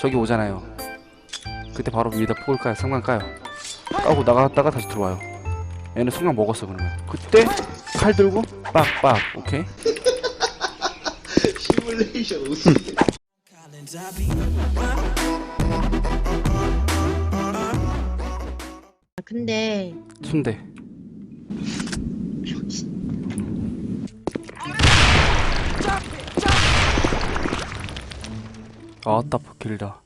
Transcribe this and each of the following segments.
저기 오잖아요. 그때 바로 위에다 폭을 까요. 상관 까요. 까고 나갔다가 다시 들어와요. 얘는 성냥 먹었어 그러면. 그때 칼 들고 빡빡 오케이. 시뮬레이션 웃음. 아, 근데 순대. 아따 길다.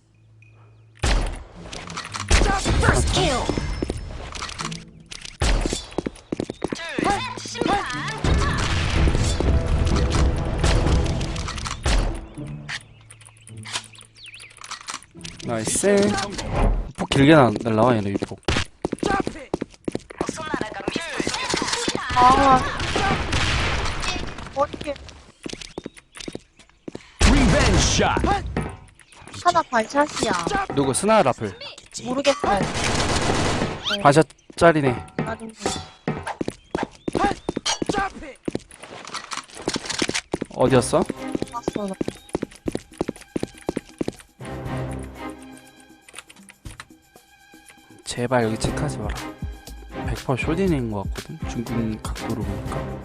나이스. 폭 길게 나, 날라와 얘네 위폭. 아 어떻게 리벤지 샷. 하나 발샷이야 누구 스나 라플. 모르겠어요 반샷 짜리네. 나중에 어디였어? 봤어 나. 제발 여기 체크하지 마라. 100% 쇼딘인 것 같거든. 중국 각도로 보니까.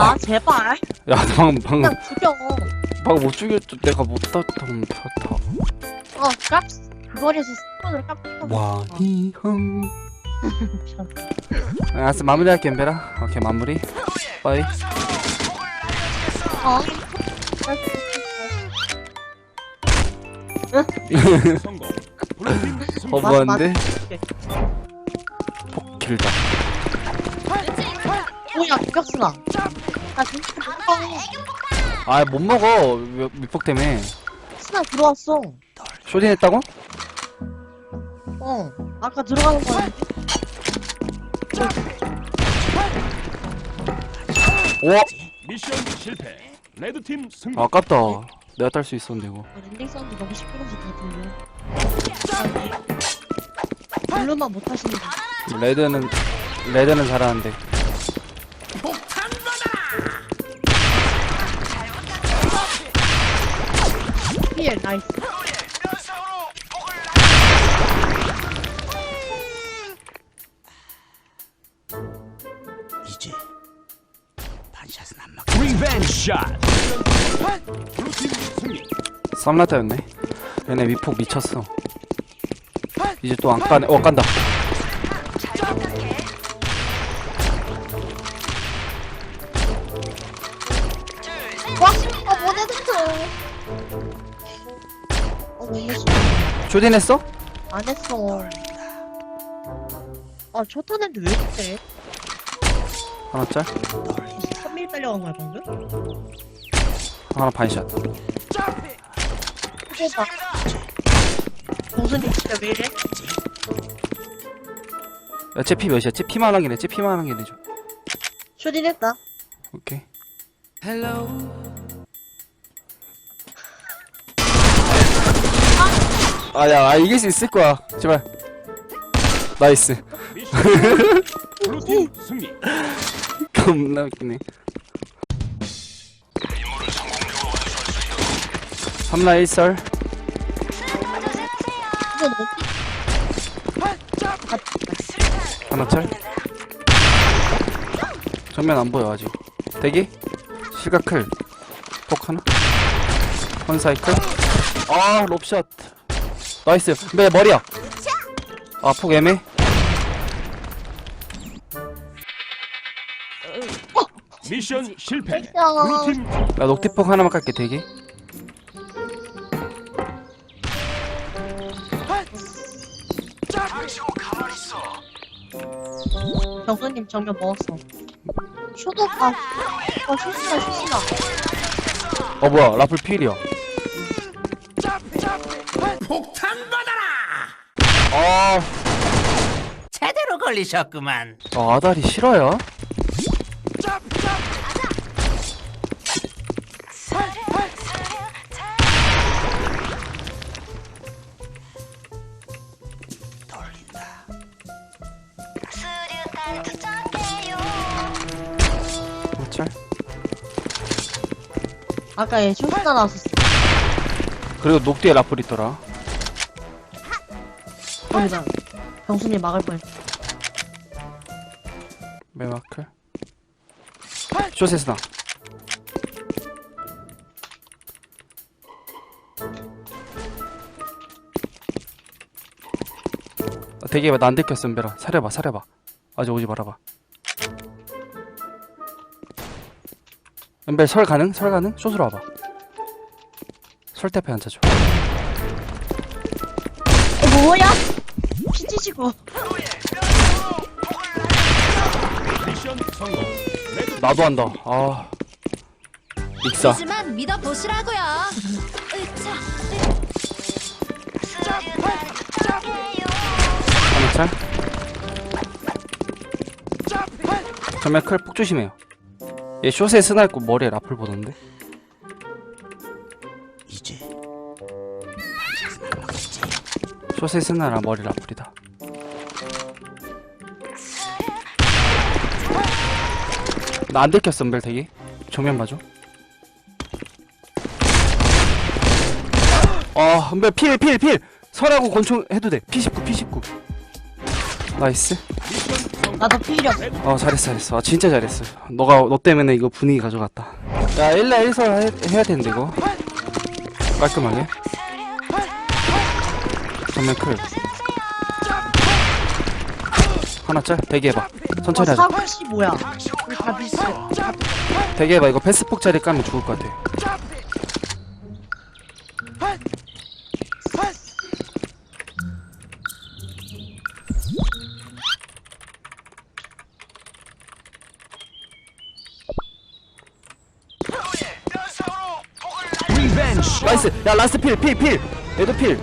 아 제발 야, 나 방금 방금 그냥 죽여 방금 못 죽였죠. 내가 못 땄던 탔다. 어 깝스 그거리에서 스폰을 깝 와히헝. 알았어 마무리할게 엠베라. 오케이 마무리. 빠이. 어. 허브한데. 폭 길다. 뭐야 공격수나 진짜 공격수 아못 먹어 미- 밑폭 때문에. 수나 들어왔어 쇼딘 했다고? 어 아까 들어가는 거였는데 오 미션 실패. 레드팀 승리. 아깝다. 내가 딸 수 있었는데 이거. 아, 랜딩 사운드 너무 시끄러워서 다 들려 블루만 못하시는 분 레드는 레드는 잘하는데. 필 나이스 이제 반샷은 안 막. 리벤지 샷. 블루팀 승리. 쌈라타였네. 얘네 위폭 미쳤어. 이제 또 안 까네. 어 깐다. 쇼딘 했어? 안 했어 아 초탄인데 왜 그래? 하나 짤. 3mm 딸려간 거야 방금? 하나 반샷. 해봐 공수님 진짜 왜 이래? 야, 쟤피 몇이야? 쟤 피만 하긴 해. 쟤 피만 하긴 해줘. 쇼딘 했다 오케이. 아, 야, 아, 이길 수 있을 거야. 제발. 나이스. 미션 블루팀 승리. 겁나 웃기네. 삼라 1설. 이건 어디? 하나 짤. 정면 안 보여, 아직. 대기? 실각 클. 폭 하나? 헌사이클? 아, 롭샷. 나이스. 내 머리야. 아, 폭 애매. 미션 실패. 블루팀 나 녹티폭 하나만 깔게, 대기. 경수님 정면 먹었어 쇼도 아, 어 쇼시나 어, 뭐야. 라플 필이야. 폭탄 받아라. 아, 제대로 걸리셨구만. 아 아다리 짤 아까 얘 쇼스나 나왔었어. 그리고 녹뒤에 라플 있더라 거기다. 병수님 막을 뻔했어. 메마클 쇼세스나 아, 되게 나안 들켰어 은별아 사려봐 사려봐 아직 오지 말아봐 은별 설 가능? 설 가능? 숏으로 와봐 설대패 앉아줘 어, 뭐야? 피치시고. 미션 성공. 레드 나도 한다 아 익사 하지만 믿어보시라고요. 으차. 하나 짤 정면 클폭 조심해요 얘 숏에 스나 있고 머리에 라플 보던데 이제 숏에 스나랑 머리 라플이다 나 안 들켰어 은별 되게 정면 봐줘. 아 은별 필필필. 설하고 권총 해도 돼. P19 P19. 나이스. 나도 필요. 어 잘했어 잘했어. 아, 진짜 잘했어. 너가 너 때문에 이거 분위기 가져갔다. 야 1라 1설 해, 해야 되는데 이거. 깔끔하게. 전면 클 하나 짤? 대기해봐. 어, 천천히 하자. 사골씨 뭐야? 우리 다 비슷해. 대기해봐. 이거 패스폭 자리 까면 죽을 것 같아. 나이스! 야 라스트 필필필! 얘도 필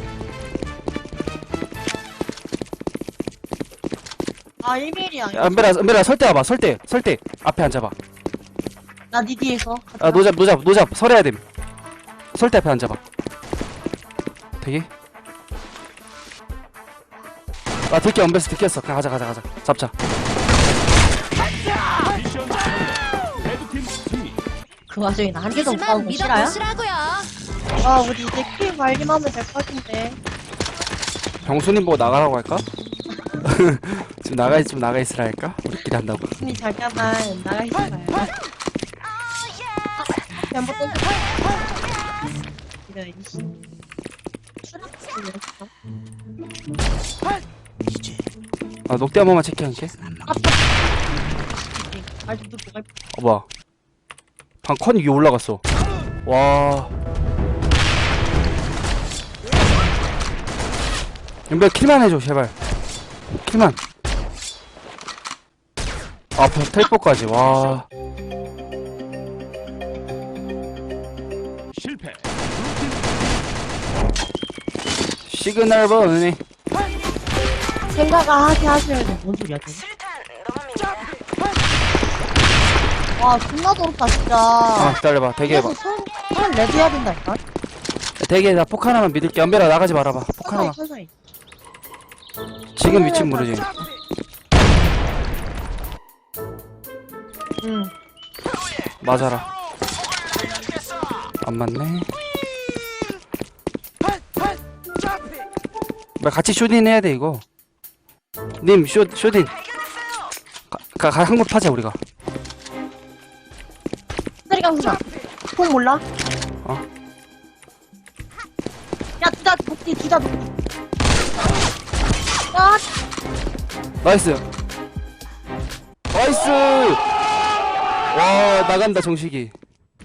아, 1mm야. 야, 은별아 은별아 설대 와봐 설대 설대 앞에 앉아봐 나니 뒤에서. 아 노잡 노잡 노잡 설해야 됨 설대 앞에 앉아봐 되게 아 들켜 은별스 들켰어 그냥 가자 가자 가자 잡자 미션 성공. 레드팀 승리. 그 와중에 나한 대도 못 하지만 거 싫어요? 아, 우리 이제 킬 관리만 하면 될 것 같은데. 병수님 보고 나가라고 할까? 지금 나가 좀 나가 있으라 할까? 우리끼리 한다고 손이 잠깐만 나가 있어 봐요. 잘못 던져. 이런 씨. 수납지 왜 이렇게 이제 아 녹대 한 번만 체크할게 갈어 뭐야 방컨 위에 올라갔어 와 연별 킬만 해줘 제발 킬만 아 텔포까지 와 실패. 시그널 버니 생각하게 하셔야 돼. 뭔 소리야, 쟤. 와, 존나 더럽다, 진짜. 아 기다려봐 대기해봐 손, 손 레드 해야 된다니까? 대기해 나폭 하나만 믿을게 연별아 나가지 말아봐 폭 하나만 천천히, 천천히. 지금 위치 모르지 응. 맞아라 안 맞네 뭐 같이 쇼딘 해야 돼 이거 님 쇼, 쇼딘 가, 가, 한곳 타자 우리가 쓰리 강수나. 폰 몰라? 어. 야, 녹디, 두다 녹디. 야, 나이스 나이스 와 나간다 정식이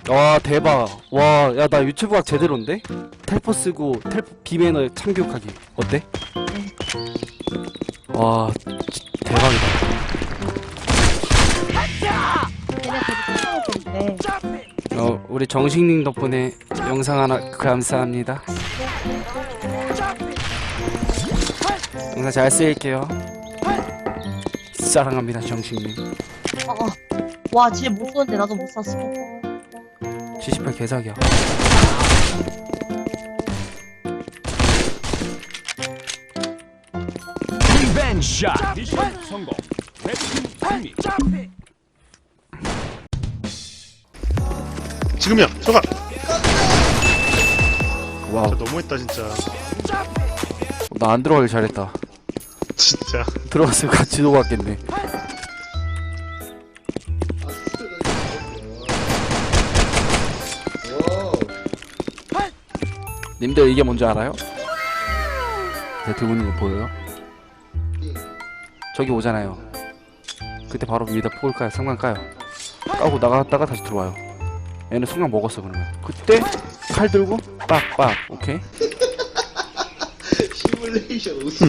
와 대박 와 야 나 유튜브 각 제대로인데 텔포 쓰고 텔포 비매너 참교육하기 어때? 와 지- 대박이다. 어, 우리 정식님 덕분에 영상 하나 감사합니다. 영상 잘 쓸게요. 사랑합니다, 정식님. 어, 어. 와, 쟤못 썼는데 나도 못 샀어. 78 개사기야. 리벤지 샷. 미션 성공. 레드팀 승리. 지금이야 와우 진짜 너무했다 진짜 나 안 들어가길 잘했다 진짜 들어갔으면 같이 녹았겠네 님들 이게 뭔지 알아요? 제가 들고 있는 거 보여요? 저기 오잖아요 그때 바로 위에다 폭을 까요 상관 까요 까고 나갔다가 다시 들어와요 얘는 순간 먹었어 그러면 그때 칼 들고 빡빡 오케이? 시뮬레이션 우승.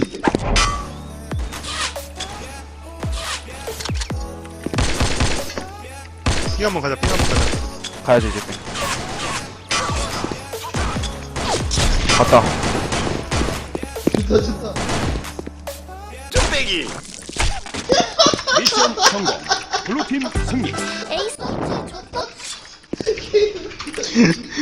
핑 한번 가자 핑 한번 가자 가야죠 이제 뺑. 갔다 좋다 좋다. 미션 성공. 블루팀 승리. 에이스.